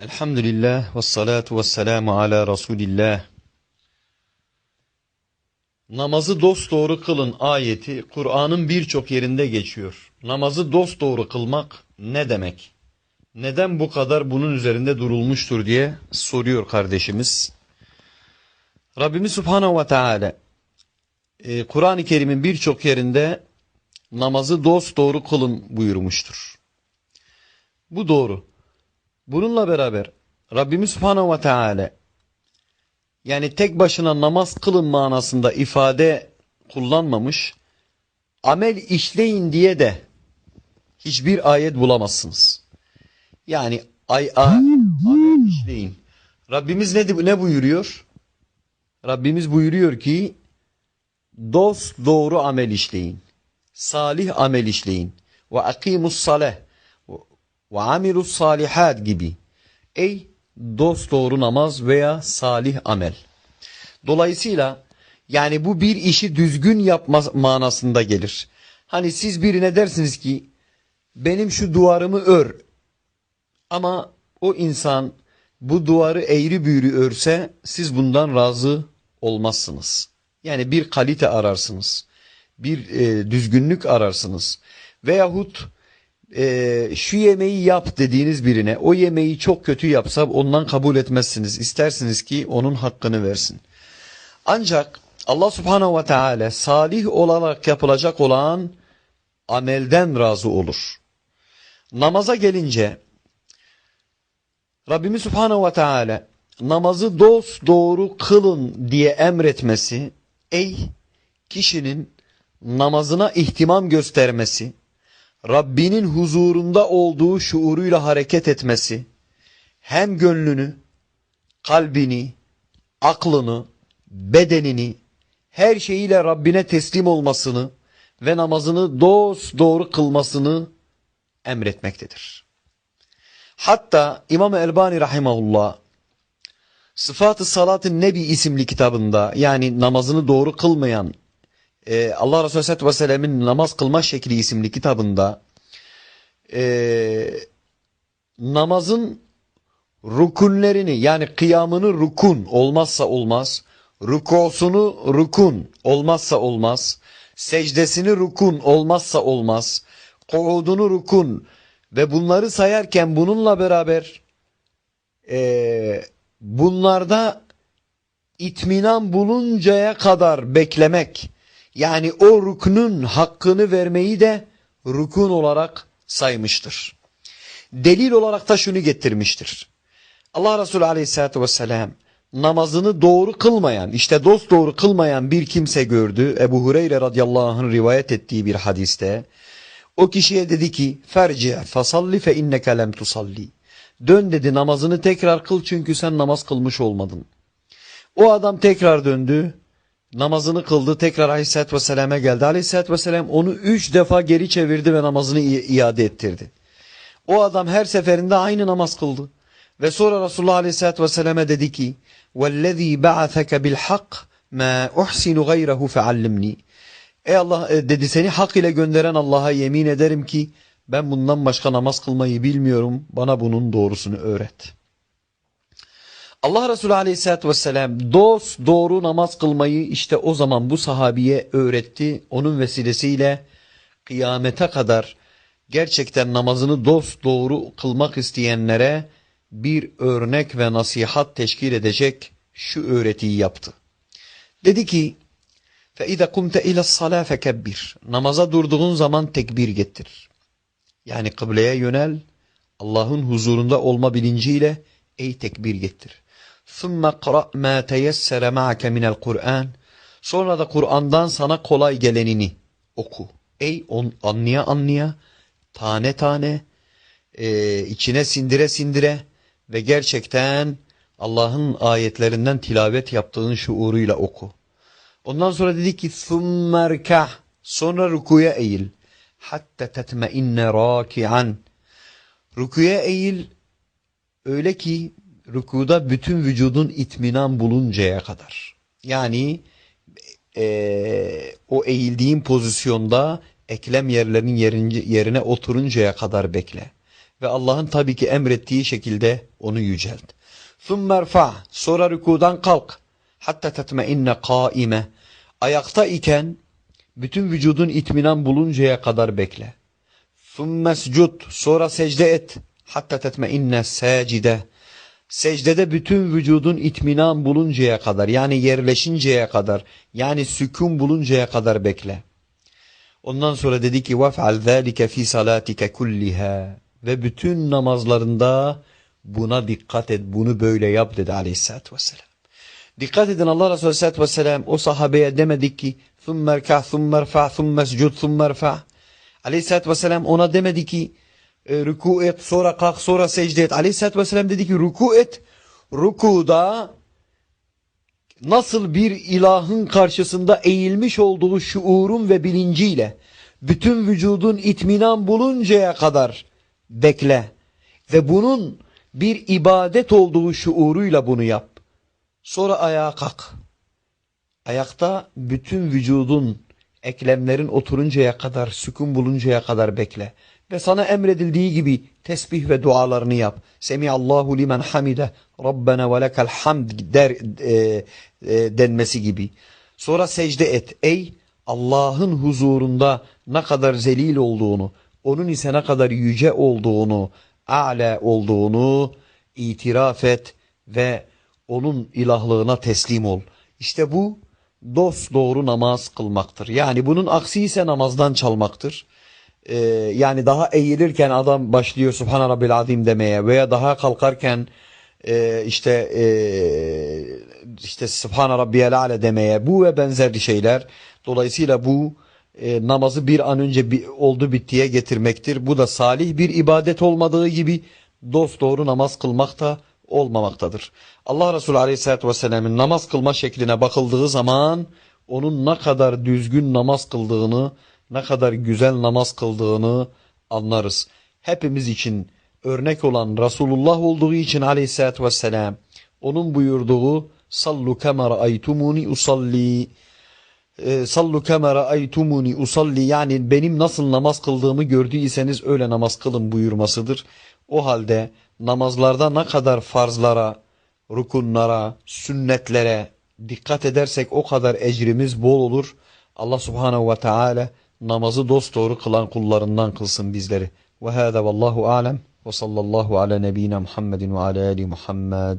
Elhamdülillah ve salatu ve selamu ala Resulillah. Namazı dosdoğru kılın ayeti Kur'an'ın birçok yerinde geçiyor. Namazı dosdoğru kılmak ne demek? Neden bu kadar bunun üzerinde durulmuştur diye soruyor kardeşimiz. Rabbimiz Subhanahu ve Teala e, Kur'an-ı Kerim'in birçok yerinde namazı dosdoğru kılın buyurmuştur. Bu doğru. Bununla beraber Rabbimiz Subhanahu ve Teala yani tek başına namaz kılın manasında ifade kullanmamış. Amel işleyin diye de hiçbir ayet bulamazsınız. Yani ay a, amel işleyin. Rabbimiz ne, ne buyuruyor? Rabbimiz buyuruyor ki dost doğru amel işleyin. Salih amel işleyin. Ve akimus saleh ve amilus salihat gibi. Ey dost doğru namaz veya salih amel. Dolayısıyla yani bu bir işi düzgün yapma manasında gelir. Hani siz birine dersiniz ki benim şu duvarımı ör. Ama o insan bu duvarı eğri büğrü örse siz bundan razı olmazsınız. Yani bir kalite ararsınız. Bir e, düzgünlük ararsınız. Veyahut e, şu yemeği yap dediğiniz birine o yemeği çok kötü yapsa ondan kabul etmezsiniz. İstersiniz ki onun hakkını versin. Ancak Allah subhanehu ve teala salih olarak yapılacak olan amelden razı olur. Namaza gelince Rabbimiz subhanehu ve teala namazı dost doğru kılın diye emretmesi ey kişinin namazına ihtimam göstermesi Rabbinin huzurunda olduğu şuuruyla hareket etmesi, hem gönlünü, kalbini, aklını, bedenini, her şeyiyle Rabbine teslim olmasını ve namazını dost doğru kılmasını emretmektedir. Hatta İmam Elbani Rahimahullah Sıfat-ı Salat-ı Nebi isimli kitabında yani namazını doğru kılmayan e, Allah Resulü Aleyhisselatü Vesselam'ın namaz kılma şekli isimli kitabında e, namazın rukunlerini yani kıyamını rukun olmazsa olmaz, rukosunu rukun olmazsa olmaz, secdesini rukun olmazsa olmaz, kuudunu rukun ve bunları sayarken bununla beraber e, bunlarda itminan buluncaya kadar beklemek, yani o ruknun hakkını vermeyi de rukun olarak saymıştır. Delil olarak da şunu getirmiştir. Allah Resulü aleyhissalatü vesselam namazını doğru kılmayan, işte dost doğru kılmayan bir kimse gördü. Ebu Hureyre radıyallahu anh'ın rivayet ettiği bir hadiste. O kişiye dedi ki, ferci fasalli fe inneke lem tusalli. Dön dedi namazını tekrar kıl çünkü sen namaz kılmış olmadın. O adam tekrar döndü namazını kıldı tekrar aleyhissalatü vesselam'a geldi. Aleyhissalatü vesselam onu üç defa geri çevirdi ve namazını iade ettirdi. O adam her seferinde aynı namaz kıldı. Ve sonra Resulullah aleyhissalatü vesselam'a dedi ki وَالَّذ۪ي بَعَثَكَ بِالْحَقِّ مَا اُحْسِنُ غَيْرَهُ فَعَلِّمْنِي Ey Allah e, dedi seni hak ile gönderen Allah'a yemin ederim ki ben bundan başka namaz kılmayı bilmiyorum. Bana bunun doğrusunu öğret. Allah Resulü Aleyhisselatü Vesselam dost doğru namaz kılmayı işte o zaman bu sahabiye öğretti. Onun vesilesiyle kıyamete kadar gerçekten namazını dost doğru kılmak isteyenlere bir örnek ve nasihat teşkil edecek şu öğretiyi yaptı. Dedi ki فَاِذَا قُمْتَ اِلَى الصَّلَى فَكَبِّرْ Namaza durduğun zaman tekbir getir. Yani kıbleye yönel, Allah'ın huzurunda olma bilinciyle ey tekbir getir. ثُمَّ قَرَأْ مَا تَيَسَّرَ مَعَكَ مِنَ الْقُرْآنِ Sonra da Kur'an'dan sana kolay gelenini oku. Ey on, anlaya anlaya, tane tane, e, içine sindire sindire ve gerçekten Allah'ın ayetlerinden tilavet yaptığın şuuruyla oku. Ondan sonra dedi ki ثُمَّ Sonra rukuya eğil. Hatta tetmeinne raki'an. Rukuya eğil öyle ki rükuda bütün vücudun itminan buluncaya kadar. Yani e, o eğildiğin pozisyonda eklem yerlerinin yerince, yerine oturuncaya kadar bekle. ve Allah'ın tabii ki emrettiği şekilde onu yücelt. ثُمَّ ارْفَعْ Sonra rükudan kalk. Hatta tetmeinne kaime. Ayakta iken bütün vücudun itminan buluncaya kadar bekle. ثُمَّ اسْجُدْ Sonra secde et. Hatta tetmeinne sacide. Secdede bütün vücudun itminan buluncaya kadar yani yerleşinceye kadar yani sükun buluncaya kadar bekle. Ondan sonra dedi ki وَفْعَلْ ذَٰلِكَ ف۪ي صَلَاتِكَ كُلِّهَا Ve bütün namazlarında buna dikkat et, bunu böyle yap dedi aleyhissalatü vesselam. Dikkat edin Allah Resulü aleyhissalatü vesselam o sahabeye demedik ki ثُمَّ ارْكَعْ ثُمَّ ارْفَعْ ثُمَّ اسْجُدْ ثُمَّ ارْفَعْ Aleyhissalatü vesselam ona demedi ki e, ruku et, sonra kalk, sonra secde et. Aleyhissalatü vesselam dedi ki ruku et. Rukuda nasıl bir ilahın karşısında eğilmiş olduğu şuurun ve bilinciyle bütün vücudun itminan buluncaya kadar bekle ve bunun bir ibadet olduğu şuuruyla bunu yap. Sonra ayağa kalk. Ayakta bütün vücudun eklemlerin oturuncaya kadar, sükun buluncaya kadar bekle. Ve sana emredildiği gibi tesbih ve dualarını yap. Semiallahu limen hamide, Rabbena ve lekel hamd der, e, e, denmesi gibi. Sonra secde et. Ey Allah'ın huzurunda ne kadar zelil olduğunu, onun ise ne kadar yüce olduğunu, a'la olduğunu itiraf et ve onun ilahlığına teslim ol. İşte bu dost doğru namaz kılmaktır. Yani bunun aksi ise namazdan çalmaktır. Ee, yani daha eğilirken adam başlıyor Subhan Rabbil Azim demeye veya daha kalkarken e, işte e, işte Subhan Rabbiyel Ale demeye bu ve benzeri şeyler. Dolayısıyla bu e, namazı bir an önce bir, oldu bittiye getirmektir. Bu da salih bir ibadet olmadığı gibi dost doğru namaz kılmak da olmamaktadır. Allah Resulü Aleyhisselatü Vesselam'ın namaz kılma şekline bakıldığı zaman onun ne kadar düzgün namaz kıldığını, ne kadar güzel namaz kıldığını anlarız. Hepimiz için örnek olan Resulullah olduğu için Aleyhisselatü Vesselam onun buyurduğu sallu kemara aytumuni usalli e, sallu kemara aytumuni usalli yani benim nasıl namaz kıldığımı gördüyseniz öyle namaz kılın buyurmasıdır. O halde namazlarda ne kadar farzlara, rukunlara, sünnetlere dikkat edersek o kadar ecrimiz bol olur. Allah subhanehu ve teala namazı dosdoğru kılan kullarından kılsın bizleri. Ve hâdâ vallahu alem ve sallallahu ala nebînâ Muhammedin ve ala âli Muhammed.